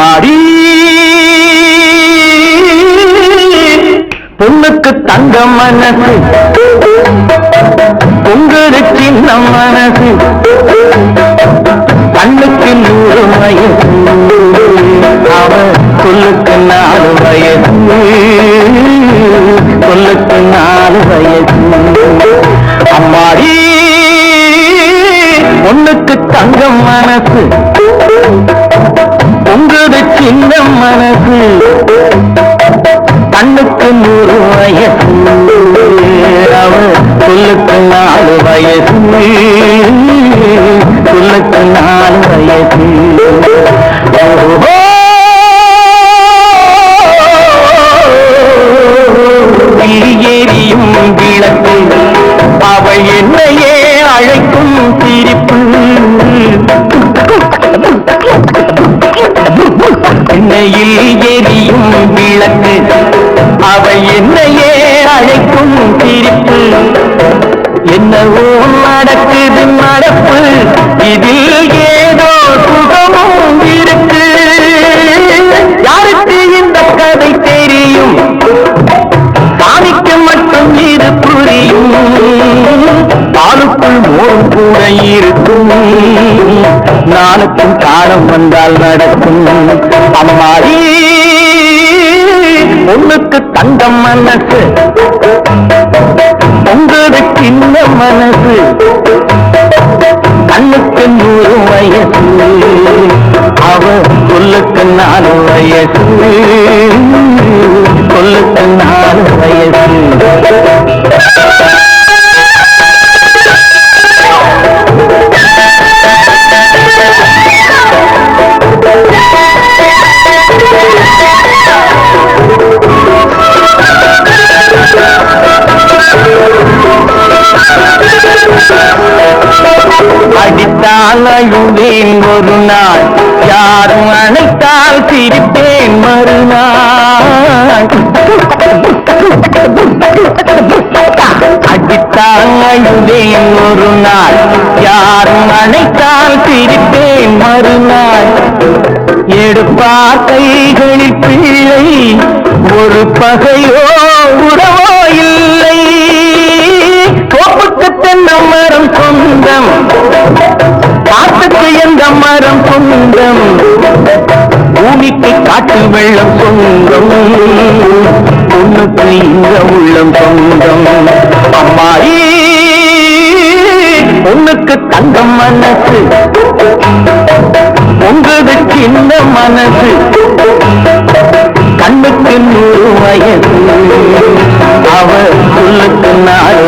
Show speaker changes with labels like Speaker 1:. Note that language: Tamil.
Speaker 1: அம்மாடி பொண்ணுக்கு தங்க மனசு. பொங்கலு சின்ன மனசு. கண்ணுக்கு நூறு வயசு. அவ சொல்லுக்கு நாலு வயசு. சொல்லுக்கு நாலு வயசு. அம்மாடி பொண்ணுக்கு தங்க மனசு. பொங்கலு மனது கண்ணுக்கு நூறு வயசு. அவ சொல்லுக்கு நாலு வயசு. சொல்லுக்கு நாலு வயசு. ஏறியும் விளக்கு. அவள் என்னையே என்னையில் எரியும் விளக்கு. அவை என்னையே அழைக்கும் சிரிப்பு என்னவோ நடக்குது நடப்பு. இதில் ஏதோ சுகமும் இருக்கு. யாருக்கு இந்த கதை தெரியும்? சாமிக்கு மட்டும் இது புரியும். பாலுக்குள் மோரும் கூட இருக்கும். நாளுக்கும் காலம் வந்தால் நடக்கும். பொண்ணுக்கு மனசு. உங்களுக்கு இந்த மனசு. கண்ணுக்கு நூறு வயசு. அவ சொல்லுக்கு நாலு வயசு. சொல்லுக்கு நாலு வயசு. அடித்தாலையுவேன் ஒரு நாள் யாரும் அணைத்தால் சிரிப்பேன் மறுநாள். அடித்தாலையுவேன் ஒரு நாள் யாரும் அணைத்தால் சிரிப்பேன் மறுநாள். எடுப்பார் கைகளில் பிள்ளை ஒரு பகையோ சொந்தம் பூமிக்கு காட்டு வெள்ளம் சொந்தம் பொண்ணுக்கு இந்த உள்ளம் சொந்தம் அம்மாயி பொண்ணுக்கு தங்கம் மனசு. உங்களது சின்ன மனசு. கண்ணுக்கு நூறு வயது. அவர் சொல்லுக்கு நாள்